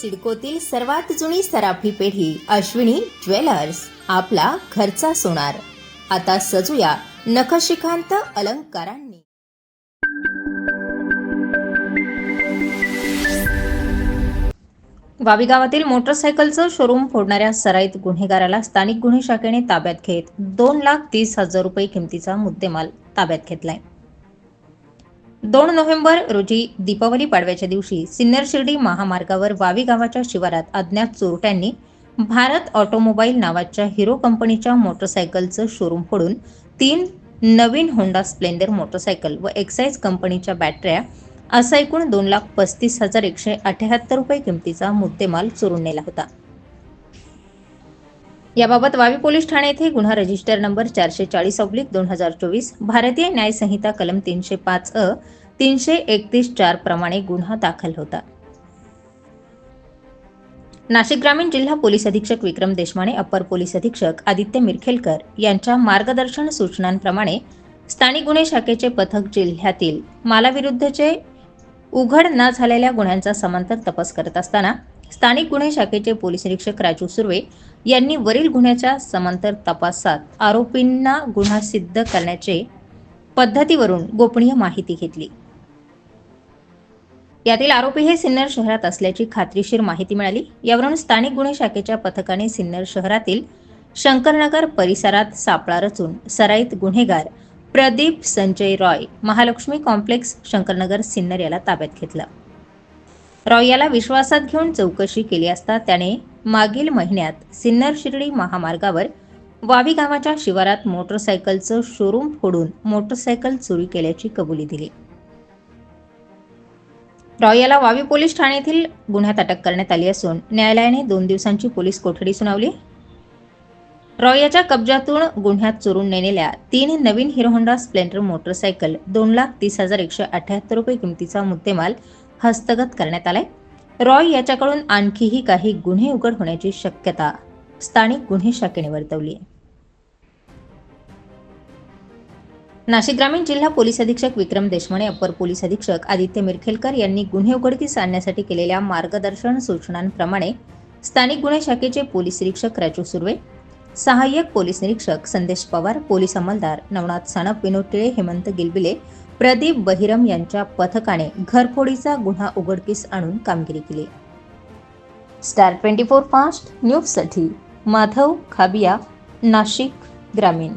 सिडकोतील सर्वात जुनी सराफी पेढी अश्विनी ज्वेलर्स आपला घरचा सोनार. आता सजूया नखशिखांत अलंकारांनी. वावी गावातील मोटरसायकलचं शोरूम फोडणाऱ्या सराईत गुन्हेगाराला स्थानिक गुन्हे शाखेने ताब्यात घेत दोन लाख तीस हजार रुपये किमतीचा मुद्देमाल ताब्यात घेतलाय. दोन नोव्हेंबर रोजी दीपावली पाडव्याच्या दिवशी सिन्नर शिर्डी महामार्गावर वावी गावाच्या शिवारात अज्ञात चोरट्यांनी भारत ऑटोमोबाईल नावाच्या हिरो कंपनीच्या मोटरसायकलचं शोरूम फोडून तीन नवीन होंडा स्प्लेंडर मोटरसायकल व एक्साईज कंपनीच्या बॅटऱ्या असा एकूण दोन लाख पस्तीस हजार एकशे अठ्याहत्तर रुपये किमतीचा मुद्देमाल चोरून नेला होता. याबाबत वावी पोलीस ठाणे येथे गुन्हा रजिस्टर नंबर चारशे चाळीस ऑब्लिक दोन हजार चोवीस भारतीय न्यायसंहिता कलम तीनशे पाच अ तीनशे एकतीस चार प्रमाणे गुन्हा दाखल होता. नाशिक ग्रामीण जिल्हा पोलीस अधीक्षक विक्रम देशमाने अप्पर पोलीस अधीक्षक आदित्य मिरखेलकर यांच्या मार्गदर्शन सूचनांप्रमाणे स्थानिक गुन्हे शाखेचे पथक जिल्ह्यातील मालाविरुद्धचे उघड न झालेल्या गुन्ह्यांचा समांतर तपास करत असताना स्थानिक गुन्हे शाखेचे पोलीस निरीक्षक राजू सुर्वे यांनी वरील गुन्ह्याच्या समांतर तपासात आरोपींना गुन्हा सिद्ध करण्याचे पद्धतीवरून गोपनीय माहिती घेतली. यातील आरोपी हे सिन्नर शहरात असल्याची खात्रीशीर माहिती मिळाली. यावरून स्थानिक गुन्हे शाखेच्या पथकाने सिन्नर शहरातील शंकरनगर परिसरात सापळा रचून सराईत गुन्हेगार प्रदीप संजय रॉय महालक्ष्मी कॉम्प्लेक्स शंकरनगर सिन्नर याला ताब्यात घेतलं. रॉय याला विश्वासात घेऊन चौकशी केली असता त्याने मागील महिन्यात सिन्नर शिर्डी महामार्गावर वावी गावाच्या शिवारात मोटरसायकलचं शोरूम फोडून मोटरसायकल चोरी केल्याची कबुली दिली. रॉय याला वावी पोलीस ठाण्यातील गुन्ह्यात अटक करण्यात आली असून न्यायालयाने दोन दिवसांची पोलीस कोठडी सुनावली. रॉय याच्या कब्जातून गुन्ह्यात चोरून नेलेल्या तीन नवीन हिरोहोंडा स्प्लेंडर मोटरसायकल दोन लाख तीस हजार एकशे अठ्याहत्तर रुपये किमतीचा मुद्देमाल हस्तगत करण्यात आलाय. रॉय याच्याकडून आणखीही काही गुन्हे उघड होण्याची शक्यता स्थानिक गुन्हे शाखेने वर्तवली आहे. नाशिक ग्रामीण जिल्हा पोलीस अधीक्षक विक्रम देशमाने अपर पोलीस अधीक्षक आदित्य मिरखेलकर यांनी गुन्हे उघडकीस आणण्यासाठी केलेल्या मार्गदर्शन सूचनांप्रमाणे स्थानिक गुन्हे शाखेचे पोलीस निरीक्षक राजू सुर्वे सहाय्यक पोलीस निरीक्षक संदेश पवार पोलीस अंमलदार नवनाथ सणप विनोद टिळे हेमंत गिलबिले प्रदीप बहिरम यांच्या पथकाने घरफोडीचा गुन्हा उघडकीस आणून कामगिरी केली. स्टार ट्वेंटी फोर फास्ट न्यूजसाठी माधव खाबिया नाशिक ग्रामीण.